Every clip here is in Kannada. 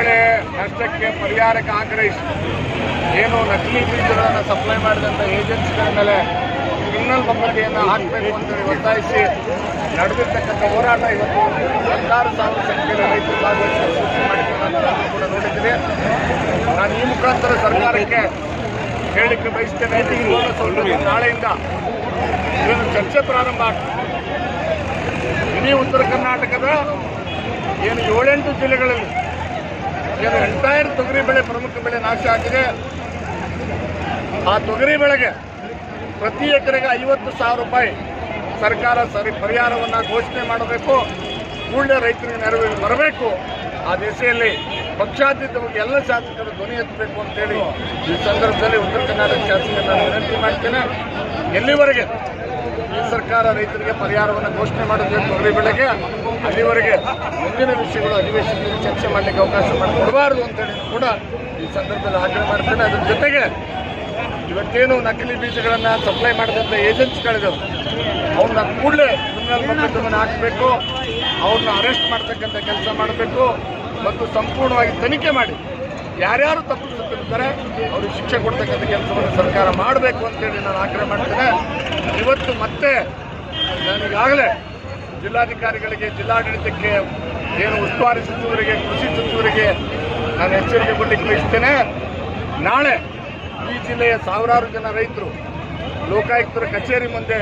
ಬೆಳೆ ನಷ್ಟಕ್ಕೆ ಪರಿಹಾರಕ್ಕೆ ಆಗ್ರಹಿಸಿ. ಏನು ನಕಲಿ ಬೀಜಗಳನ್ನು ಸಪ್ಲೈ ಮಾಡಿದಂಥ ಏಜೆನ್ಸಿಗಳ ಮೇಲೆ ಕ್ರಿಮಿನಲ್ ಮೊಕದ್ದಮೆಯನ್ನು ಹಾಕಬೇಕು ಅಂತೇಳಿ ಒತ್ತಾಯಿಸಿ ನಡೆದಿರ್ತಕ್ಕಂಥ ಹೋರಾಟ ಇವತ್ತು ಹತ್ತಾರು ಸಾವಿರ ಸಂಖ್ಯೆಯಲ್ಲಿ ರೈತರು ಭಾಗವಹಿಸಿ ಸೃಷ್ಟಿ ಮಾಡಿಕೊಳ್ಳುವಂಥದ್ದು ಕೂಡ ನೋಡುತ್ತಿದೆ ನಾನು ಈ ಮುಖಾಂತರ ಸರ್ಕಾರಕ್ಕೆ ಹೇಳಿಕೆ ಬಯಸ್ತೇನೆ. ನಾಳೆಯಿಂದ ಇದನ್ನು ಚರ್ಚೆ ಪ್ರಾರಂಭ ಆಗ್ತದೆ. ಇಡೀ ಉತ್ತರ ಕರ್ನಾಟಕದ ಏನು ಏಳೆಂಟು ಜಿಲ್ಲೆಗಳಲ್ಲಿ ಎಂಟೈರ್ ತೊಗರಿ ಬೆಳೆ ಪ್ರಮುಖ ಬೆಳೆ ನಾಶ ಆಗಿದೆ. ಆ ತೊಗರಿ ಬೆಳೆಗೆ ಪ್ರತಿ ಎಕರೆಗೆ ಐವತ್ತು ಸಾವಿರ ರೂಪಾಯಿ ಸರ್ಕಾರ ಸರಿ ಪರಿಹಾರವನ್ನು ಘೋಷಣೆ ಮಾಡಬೇಕು. ಕೂಡಲೇ ರೈತರಿಗೆ ನೆರವು ಬರಬೇಕು. ಆ ದಿಸೆಯಲ್ಲಿ ಪಕ್ಷಾತೀತವಾಗಿ ಎಲ್ಲ ಶಾಸಕರು ಧ್ವನಿ ಎತ್ತಬೇಕು ಅಂತೇಳಿ ಈ ಸಂದರ್ಭದಲ್ಲಿ ಉತ್ತರ ಕರ್ನಾಟಕ ಶಾಸಕರನ್ನು ನಾನು ವಿನಂತಿ ಮಾಡ್ತೇನೆ. ಎಲ್ಲಿವರೆಗೆ ಈ ಸರ್ಕಾರ ರೈತರಿಗೆ ಪರಿಹಾರವನ್ನು ಘೋಷಣೆ ಮಾಡಬೇಕು ತೊಗರಿ ಬೆಳೆಗೆ? ಅಲ್ಲಿವರೆಗೆ ಮುಂದಿನ ವಿಷಯಗಳು ಅಧಿವೇಶನದಲ್ಲಿ ಚರ್ಚೆ ಮಾಡಲಿಕ್ಕೆ ಅವಕಾಶ ಮಾಡಿಕೊಡಬಾರದು ಅಂತೇಳಿ ಕೂಡ ಈ ಸಂದರ್ಭದಲ್ಲಿ ಆಗ್ರಹ ಮಾಡ್ತೇನೆ. ಅದ್ರ ಜೊತೆಗೆ ಇವತ್ತೇನು ನಕಲಿ ಬೀಜಗಳನ್ನು ಸಪ್ಲೈ ಮಾಡಿದಂಥ ಏಜೆನ್ಸಿಗಳಿದಾವೆ ಅವ್ರನ್ನ ಕೂಡಲೇ ಕ್ರಿಮಿನಲ್ ಮೊಕದ್ದಮನ ಹಾಕಬೇಕು, ಅವ್ರನ್ನ ಅರೆಸ್ಟ್ ಮಾಡ್ತಕ್ಕಂಥ ಕೆಲಸ ಮಾಡಬೇಕು ಮತ್ತು ಸಂಪೂರ್ಣವಾಗಿ ತನಿಖೆ ಮಾಡಿ ಯಾರ್ಯಾರು ತಪ್ಪಿಸುತ್ತಿರ್ತಾರೆ ಅವ್ರಿಗೆ ಶಿಕ್ಷೆ ಕೊಡ್ತಕ್ಕಂಥ ಕೆಲಸವನ್ನು ಸರ್ಕಾರ ಮಾಡಬೇಕು ಅಂತೇಳಿ ನಾನು ಆಗ್ರಹ ಮಾಡ್ತೇನೆ. ಇವತ್ತು ಮತ್ತೆ ನಾನೀಗಾಗಲೇ ಜಿಲ್ಲಾಧಿಕಾರಿಗಳಿಗೆ, ಜಿಲ್ಲಾಡಳಿತಕ್ಕೆ ಏನು ಉಸ್ತುವಾರಿ ಸಚಿವರಿಗೆ, ಕೃಷಿ ಸಚಿವರಿಗೆ ನಾನು ಎಚ್ಚರಿಕೆ ಕೊಡಲಿಕ್ಕೆ ಬಯಸ್ತೇನೆ ನಾಳೆ ಈ ಜಿಲ್ಲೆಯ ಸಾವಿರಾರು ಜನ ರೈತರು, ಲೋಕಾಯುಕ್ತರ ಕಚೇರಿ ಮುಂದೆ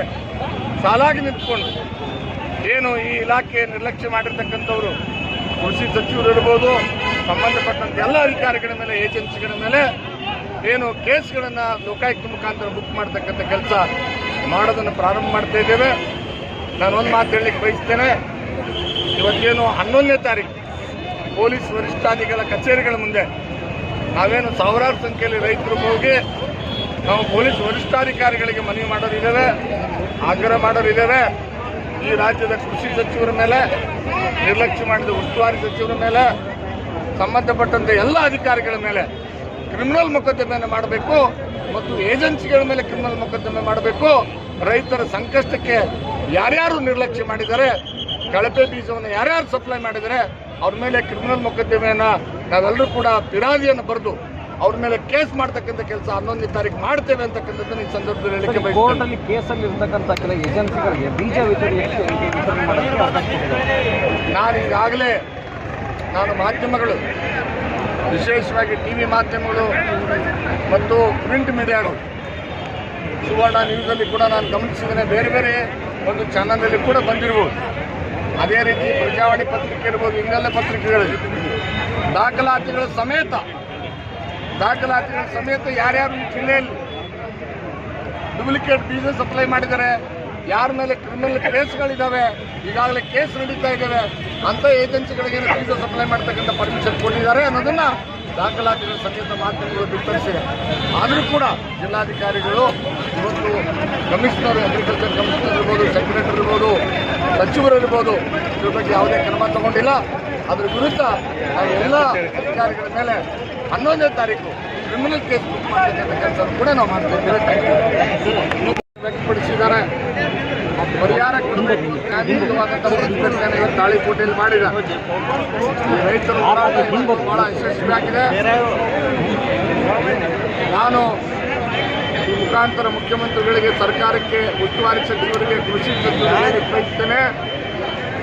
ಸಾಲಾಗಿ ನಿಂತ್ಕೊಂಡು ಏನು ಈ ಇಲಾಖೆ ನಿರ್ಲಕ್ಷ್ಯ ಮಾಡಿರ್ತಕ್ಕಂಥವರು, ಕೃಷಿ ಸಚಿವರು ಇರ್ಬೋದು, ಸಂಬಂಧಪಟ್ಟಂತ ಎಲ್ಲ ಅಧಿಕಾರಿಗಳ ಮೇಲೆ, ಏಜೆನ್ಸಿಗಳ ಮೇಲೆ ಏನು ಕೇಸ್ಗಳನ್ನು ಲೋಕಾಯುಕ್ತ ಮುಖಾಂತರ ಬುಕ್ ಮಾಡ್ತಕ್ಕಂಥ ಕೆಲಸ ಮಾಡೋದನ್ನು ಪ್ರಾರಂಭ ಮಾಡ್ತಾ ಇದ್ದೇವೆ. ನಾನು ಒಂದು ಮಾತು ಹೇಳಲಿಕ್ಕೆ ಬಯಸ್ತೇನೆ. ಇವತ್ತೇನು ಹನ್ನೊಂದನೇ ತಾರೀಕು. ಪೊಲೀಸ್ ವರಿಷ್ಠಾಧಿಗಳ ಕಚೇರಿಗಳ ಮುಂದೆ ನಾವೇನು ಸಾವಿರಾರು ಸಂಖ್ಯೆಯಲ್ಲಿ ರೈತರು ಹೋಗಿ ನಾವು ಪೊಲೀಸ್ ವರಿಷ್ಠಾಧಿಕಾರಿಗಳಿಗೆ ಮನವಿ ಮಾಡೋರಿದ್ದೇವೆ, ಆಗ್ರಹ ಮಾಡೋರಿದ್ದೇವೆ. ಈ ರಾಜ್ಯದ ಕೃಷಿ ಸಚಿವರ ಮೇಲೆ, ನಿರ್ಲಕ್ಷ್ಯ ಮಾಡಿದ ಉಸ್ತುವಾರಿ ಸಚಿವರ ಮೇಲೆ, ಸಂಬಂಧಪಟ್ಟಂತೆ ಎಲ್ಲ ಅಧಿಕಾರಿಗಳ ಮೇಲೆ ಕ್ರಿಮಿನಲ್ ಮೊಕದ್ದಮೆಯನ್ನು ಮಾಡಬೇಕು ಮತ್ತು ಏಜೆನ್ಸಿಗಳ ಮೇಲೆ ಕ್ರಿಮಿನಲ್ ಮೊಕದ್ದಮೆ ಮಾಡಬೇಕು. ರೈತರ ಸಂಕಷ್ಟಕ್ಕೆ ಯಾರ್ಯಾರು ನಿರ್ಲಕ್ಷ್ಯ ಮಾಡಿದ್ದಾರೆ ಕಳಪೆ ಬೀಜವನ್ನು ಯಾರ್ಯಾರು ಸಪ್ಲೈ ಮಾಡಿದರೆ ಅವ್ರ ಮೇಲೆ ಕ್ರಿಮಿನಲ್ ಮೊಕದ್ದಮೆಯನ್ನು ನಾವೆಲ್ಲರೂ ಕೂಡ ಪಿರಾದಿಯನ್ನು ಬರೆದು ಅವ್ರ ಮೇಲೆ ಕೇಸ್ ಮಾಡ್ತಕ್ಕಂಥ ಕೆಲಸ ಹನ್ನೊಂದನೇ ತಾರೀಕು ಮಾಡ್ತೇವೆ ಅಂತಕ್ಕಂಥದ್ದನ್ನು ಈ ಸಂದರ್ಭದಲ್ಲಿ ಹೇಳಿಕೆ ಕೋರ್ಟ್ ಅಲ್ಲಿ ಕೇಸಲ್ಲಿ ಇರ್ತಕ್ಕಂಥ ಕೆಲ ಏಜೆನ್ಸಿಗಳಿಗೆ ಬೀಜ ನಾನು ಈಗಾಗಲೇ ನಾನು ಮಾಧ್ಯಮಗಳು ವಿಶೇಷವಾಗಿ ಟಿ ವಿ ಮಾಧ್ಯಮಗಳು ಮತ್ತು ಪ್ರಿಂಟ್ ಮೀಡಿಯಾಗಳು. ಸುವರ್ಣ ನ್ಯೂಸಲ್ಲಿ ಕೂಡ ನಾನು ಗಮನಿಸಿದ್ದೇನೆ, ಬೇರೆ ಬೇರೆ ಒಂದು ಚಾನಲಲ್ಲಿ ಕೂಡ ಬಂದಿರ್ಬೋದು. ಅದೇ ರೀತಿ ಪ್ರಜಾವಾಣಿ ಪತ್ರಿಕೆ ಇರ್ಬೋದು, ಇನ್ನೆಲ್ಲ ಪತ್ರಿಕೆಗಳಲ್ಲಿ. ದಾಖಲಾತಿಗಳ ಸಮೇತ ದಾಖಲಾತಿಗಳ ಸಮೇತ ಯಾರ್ಯಾರು ಈ ಜಿಲ್ಲೆಯಲ್ಲಿ ಡೂಪ್ಲಿಕೇಟ್ ಬೀಜ ಸಪ್ಲೈ ಮಾಡಿದ್ದಾರೆ ಯಾರ ಮೇಲೆ ಕ್ರಿಮಿನಲ್ ಕೇಸ್ಗಳಿದ್ದಾವೆ ಈಗಾಗಲೇ ಕೇಸ್ ನಡೀತಾ ಇದ್ದಾವೆ ಅಂತ ಏಜೆನ್ಸಿಗಳಿಗೆ ಫೀಸ ಸಪ್ಲೈ ಮಾಡ್ತಕ್ಕಂಥ ಪರ್ಮಿಷನ್ ಕೊಟ್ಟಿದ್ದಾರೆ ಅನ್ನೋದನ್ನ ದಾಖಲಾತಿಗಳ ಸಮೇತ ಮಾಧ್ಯಮಗಳು ಬಿತ್ತರಿಸಿದೆ ಆದರೂ ಕೂಡ ಜಿಲ್ಲಾಧಿಕಾರಿಗಳು, ಇವತ್ತು ಕಮಿಷನರ್ ಅಗ್ರಿಕಲ್ಚರ್ ಕಮಿಷನರ್ ಇರ್ಬೋದು ಸೆಕ್ರೆಟರಿ ಇರ್ಬೋದು, ಸಚಿವರು ಇರ್ಬೋದು, ಇದ್ರ ಬಗ್ಗೆ ಯಾವುದೇ ಕ್ರಮ ತಗೊಂಡಿಲ್ಲ. ಅದ್ರ ವಿರುದ್ಧ ಎಲ್ಲ ಅಧಿಕಾರಿಗಳ ಮೇಲೆ ಹನ್ನೊಂದನೇ ತಾರೀಕು ಕ್ರಿಮಿನಲ್ ಕೇಸ್ ಬುಕ್ ಮಾಡ್ತಕ್ಕಂಥ ಕೆಲಸ ಕೂಡ ನಾವು ಪರಿಹಾರ ಕೊಡಬೇಕು ನ್ಯಾಯಯುತವಾದಂಥ ತಾಳಿಕೋಟೆಯಲ್ಲಿ ಮಾಡಿದ ರೈತರು ಬಹಳ ಯಶಸ್ವಿಯಾಗಿದೆ ನಾನು ಮುಖಾಂತರ ಮುಖ್ಯಮಂತ್ರಿಗಳಿಗೆ, ಸರ್ಕಾರಕ್ಕೆ, ಉಸ್ತುವಾರಿ ಸಚಿವರಿಗೆ, ಕೃಷಿ ಸಚಿವರಿಗೆ ಬಯಸ್ತೇನೆ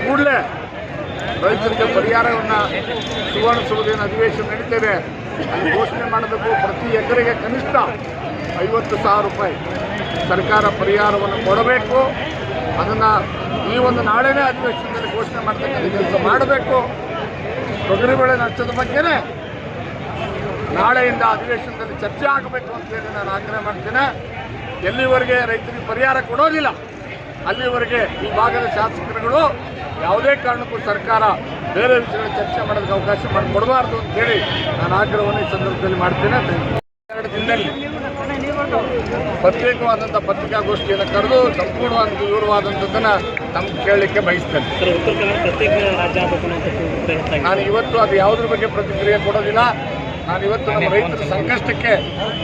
ಕೂಡಲೇ ರೈತರಿಗೆ ಪರಿಹಾರವನ್ನು ಸುವರ್ಣಸೌಧದ ಅಧಿವೇಶನ ನಡೀತೇವೆ ಅಲ್ಲಿ ಘೋಷಣೆ ಮಾಡಬೇಕು. ಪ್ರತಿ ಎಕರೆಗೆ ಕನಿಷ್ಠ ಐವತ್ತು ಸಾವಿರ ರೂಪಾಯಿ ಸರ್ಕಾರ ಪರಿಹಾರವನ್ನು ಕೊಡಬೇಕು. ಅದನ್ನು ಈ ಒಂದು ನಾಳೆನೇ ಅಧಿವೇಶನದಲ್ಲಿ ಘೋಷಣೆ ಮಾಡ್ತಕ್ಕಂಥ ಕೆಲಸ ಮಾಡಬೇಕು. ತೊಗರಿ ಬೆಳೆ ನಷ್ಟದ ಬಗ್ಗೆನೇ ನಾಳೆಯಿಂದ ಅಧಿವೇಶನದಲ್ಲಿ ಚರ್ಚೆ ಆಗಬೇಕು ಅಂತೇಳಿ ನಾನು ಆಗ್ರಹ ಮಾಡ್ತೇನೆ. ಎಲ್ಲಿವರೆಗೆ ರೈತರಿಗೆ ಪರಿಹಾರ ಕೊಡೋದಿಲ್ಲ, ಅಲ್ಲಿವರೆಗೆ ಈ ಭಾಗದ ಶಾಸಕರುಗಳು ಯಾವುದೇ ಕಾರಣಕ್ಕೂ ಸರ್ಕಾರ ಬೇರೆ ವಿಷಯಗಳ ಚರ್ಚೆ ಮಾಡೋದಕ್ಕೆ ಅವಕಾಶ ಮಾಡಿಕೊಡಬಾರ್ದು ಅಂತೇಳಿ ನಾನು ಆಗ್ರಹವನ್ನು ಈ ಸಂದರ್ಭದಲ್ಲಿ ಮಾಡ್ತೇನೆ. ಎರಡು ದಿನದಲ್ಲಿ ಪ್ರತ್ಯೇಕವಾದಂಥ ಪತ್ರಿಕಾಗೋಷ್ಠಿಯನ್ನು ಕರೆದು ಸಂಪೂರ್ಣವಾದ ವಿವರವಾದಂಥದ್ದನ್ನು ನಮಗೆ ಕೇಳಲಿಕ್ಕೆ ಬಯಸ್ತೇನೆ. ನಾನು ಇವತ್ತು ಅದು ಯಾವುದ್ರ ಬಗ್ಗೆ ಪ್ರತಿಕ್ರಿಯೆ ಕೊಡೋದಿಲ್ಲ. ನಾನು ಇವತ್ತು ನಮ್ಮ ರೈತರ ಸಂಕಷ್ಟಕ್ಕೆ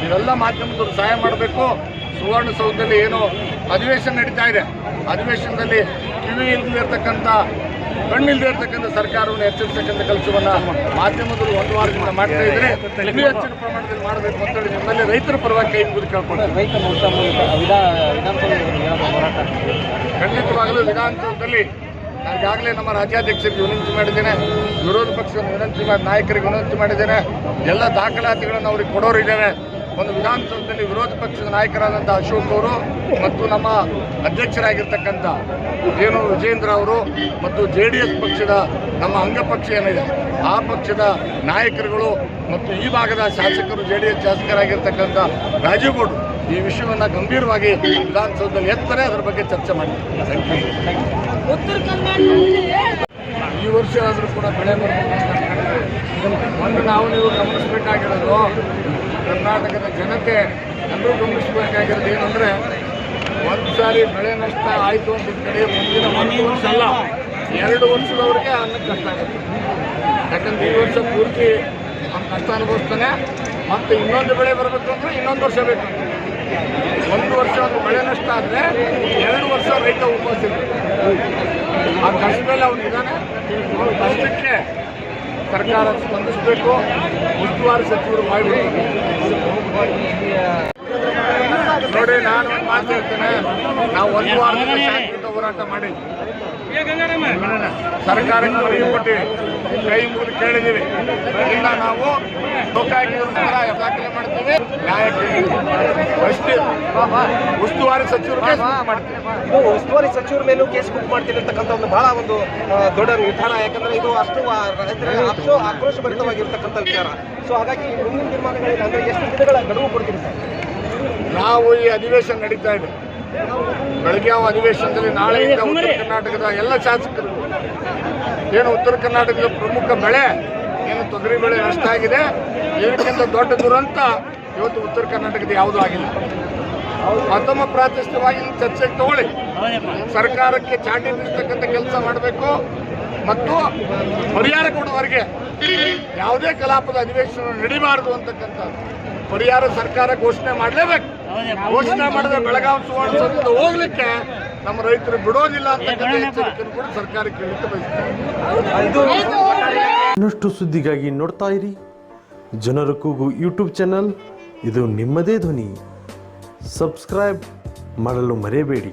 ಇವೆಲ್ಲ ಮಾಧ್ಯಮದವರು ಸಹಾಯ ಮಾಡಬೇಕು. ಸುವರ್ಣಸೌಧದಲ್ಲಿ ಏನು ಅಧಿವೇಶನ ನಡೀತಾ ಇದೆ. ಅಧಿವೇಶನದಲ್ಲಿ ಕಿವಿ ಇಲ್ಲದೆ ಇರತಕ್ಕಂಥ ಕಣ್ಣಿಲ್ಲದೆ ಇರತಕ್ಕಂಥ ಸರ್ಕಾರವನ್ನು ಎಚ್ಚರಿಸ್ತಕ್ಕಂಥ ಕೆಲಸವನ್ನು ಮಾಧ್ಯಮದಲ್ಲಿ ಒಂದು ವಾರದಿಂದ ಮಾಡ್ತಾ ಇದ್ರೆ ಇನ್ನೂ ಹೆಚ್ಚಿನ ಪ್ರಮಾಣದಲ್ಲಿ ಮಾಡಬೇಕು ಅಂತೇಳಿ ನಿಮ್ಮಲ್ಲಿ ರೈತರ ಪರವಾಗಿ ಕೈ ಮುಗಿದು ಕೇಳ್ಕೊಂಡು ರೈತ ಖಂಡಿತವಾಗಲೂ ವಿಧಾನಸೌಧದಲ್ಲಿ ನಾನು ಈಗಾಗಲೇ ನಮ್ಮ ರಾಜ್ಯಾಧ್ಯಕ್ಷರಿಗೆ ವಿನಂತಿ ಮಾಡಿದ್ದೇನೆ ವಿರೋಧ ಪಕ್ಷದ ವಿನಂತಿ ಮಾಡಿ ನಾಯಕರಿಗೆ ವಿನಂತಿ ಮಾಡಿದ್ದೇನೆ. ಎಲ್ಲ ದಾಖಲಾತಿಗಳನ್ನು ಅವ್ರಿಗೆ ಕೊಡೋರಿದ್ದೇವೆ ಒಂದು ವಿಧಾನಸೌಧದಲ್ಲಿ ವಿರೋಧ ಪಕ್ಷದ ನಾಯಕರಾದಂಥ ಅಶೋಕ್ ಅವರು ಮತ್ತು ನಮ್ಮ ಅಧ್ಯಕ್ಷರಾಗಿರ್ತಕ್ಕಂಥ ಏನು ವಿಜೇಂದ್ರ ಅವರು ಮತ್ತು ಜೆ ಡಿ ಎಸ್ ಪಕ್ಷದ ನಮ್ಮ ಅಂಗಪಕ್ಷ ಏನಿದೆ ಆ ಪಕ್ಷದ ನಾಯಕರುಗಳು ಮತ್ತು ಈ ಭಾಗದ ಶಾಸಕರು ಜೆ ಡಿ ಎಸ್ ಶಾಸಕರಾಗಿರ್ತಕ್ಕಂಥ ರಾಜೀವ್ ಗೌಡ್ರು ಈ ವಿಷಯವನ್ನು ಗಂಭೀರವಾಗಿ ವಿಧಾನಸೌಧದಲ್ಲಿ ಎತ್ತರೆ ಅದರ ಬಗ್ಗೆ ಚರ್ಚೆ ಮಾಡಿ ಈ ವರ್ಷ ಆದರೂ ಕೂಡ ಬೆಳೆ ಬರಬೇಕು ಒಂದು ನಾವು ನೀವು ಗಮನಿಸಬೇಕಾಗಿರೋದು ಕರ್ನಾಟಕದ ಜನತೆ ಎಲ್ಲರೂ ಗಮನಿಸಬೇಕಾಗಿರೋದು ಏನಂದರೆ ಒಂದು ಸಾರಿ ಬೆಳೆ ನಷ್ಟ ಆಯಿತು ಅಂತ ಕಡೆ ಮುಂದಿನ ಒಂದು ವರ್ಷ ಅಲ್ಲ, ಎರಡು ವರ್ಷದವರೆಗೆ ಅನ್ನ ಕಷ್ಟ ಆಗುತ್ತೆ. ಯಾಕಂದ್ರೆ ಈ ವರ್ಷ ಪೂರ್ತಿ ಅವ್ನು ಕಷ್ಟ ಅನುಭವಿಸ್ತಾನೆ, ಮತ್ತೆ ಇನ್ನೊಂದು ಬೆಳೆ ಬರಬೇಕು ಅಂದ್ರೆ ಇನ್ನೊಂದು ವರ್ಷ ಬೇಕು. ಒಂದು ವರ್ಷ ಒಂದು ಬೆಳೆ ನಷ್ಟ ಆದರೆ ಎರಡು ವರ್ಷ ರೈತ ಉಪವಾಸ ಆ ಕಷ್ಟದಲ್ಲಿ ಅವನು ಇದ್ದಾನೆ. ಅವನ ಕಷ್ಟಕ್ಕೆ ಸರ್ಕಾರ ಸ್ಪಂದಿಸಬೇಕು ಉಸ್ತುವಾರಿ ಸಚಿವರು ಮಾಡಿ ನೋಡಿ ನಾನು ಮಾತು ಹೇಳ್ತೇನೆ. ನಾವು ಒಂದು ವಾರದಿಂದ ಹೋರಾಟ ಮಾಡಿ ಸರ್ಕಾರಕ್ಕೆ ಮನವಿ ಕೊಟ್ಟಿವಿ ಕೈ ಮುಗಿದು ಕೇಳಿದ್ದೀವಿ. ಇಲ್ಲ ನಾವು ದಾಖಲೆ ಮಾಡ್ತೀವಿ. ನ್ಯಾಯ ಕೇಳ್ತೀವಿ ಅಷ್ಟೇ ಉಸ್ತುವಾರಿ ಸಚಿವರು ಮಾಡ್ತೀವಿ. ಇದು ಉಸ್ತುವಾರಿ ಸಚಿವರ ಮೇಲೂ ಕೇಸ್ ಬುಕ್ ಮಾಡ್ತೀನಿ ಅಂತಕ್ಕಂಥ ಒಂದು ಬಹಳ ಒಂದು ದೊಡ್ಡ ನಿರ್ಧಾರ. ಯಾಕಂದ್ರೆ ಇದು ಅಷ್ಟು ಅಷ್ಟು ಆಕ್ರೋಶ ಭರಿತವಾಗಿರ್ತಕ್ಕಂಥ ವಿಚಾರ. ಸೊ ಹಾಗಾಗಿ ಮುಂದಿನ ತೀರ್ಮಾನಗಳೇನು ಅಂದ್ರೆ ಎಷ್ಟು ದಿನಗಳ ಗಡುವು ಕೊಡ್ತೀನಿ ಸರ್? ನಾವು ಈ ಅಧಿವೇಶನ ನಡೀತಾ ಇದೆ. ಬೆಳಗಾವಿ ಅಧಿವೇಶನದಲ್ಲಿ ನಾಳೆಯಿಂದ ಉತ್ತರ ಕರ್ನಾಟಕದ ಎಲ್ಲ ಶಾಸಕರು ಏನು ಉತ್ತರ ಕರ್ನಾಟಕದ ಪ್ರಮುಖ ಬೆಳೆ ಏನು ತೊಗರಿ ಬೆಳೆ ನಷ್ಟ ಆಗಿದೆ ಇದಕ್ಕಿಂತ ದೊಡ್ಡ ದುರಂತ ಇವತ್ತು ಉತ್ತರ ಕರ್ನಾಟಕದ ಯಾವುದೂ ಆಗಿಲ್ಲ. ಮತ್ತೊಮ್ಮ ಪ್ರಾತಿಷ್ಠವಾಗಿ ಚರ್ಚೆ ಚರ್ಚೆಗೆ ತಗೊಳ್ಳಿ. ಸರ್ಕಾರಕ್ಕೆ ಚಾಟಿ ನೀಡ್ತಕ್ಕಂಥ ಕೆಲಸ ಮಾಡಬೇಕು ಮತ್ತು ಪರಿಹಾರ ಕೊಡುವವರಿಗೆ ಯಾವುದೇ ಕಲಾಪದ ಅಧಿವೇಶನ ನಡಿಬಾರದು ಅಂತಕ್ಕಂಥ ಪರಿಹಾರ ಸರ್ಕಾರ ಘೋಷಣೆ ಮಾಡಲೇಬೇಕು. ಘೋಷಣೆ ಮಾಡಿದ ಬೆಳಗಾವಿ ಸುವರ್ಣಸೌಧದಿಂದ ಹೋಗ್ಲಿಕ್ಕೆ ನಮ್ಮ ರೈತರು ಬಿಡೋದಿಲ್ಲ ಕೂಡ ಬಯಸ್ತಾರೆ. ಇನ್ನಷ್ಟು ಸುದ್ದಿಗಾಗಿ ನೋಡ್ತಾ ಇರಿ. ಜನರ ಕೂಗು ಯೂಟ್ಯೂಬ್ ಚಾನಲ್. ಇದು ನಿಮ್ಮದೇ ಧ್ವನಿ. ಸಬ್ಸ್ಕ್ರೈಬ್ ಮಾಡಲು ಮರೆಯಬೇಡಿ.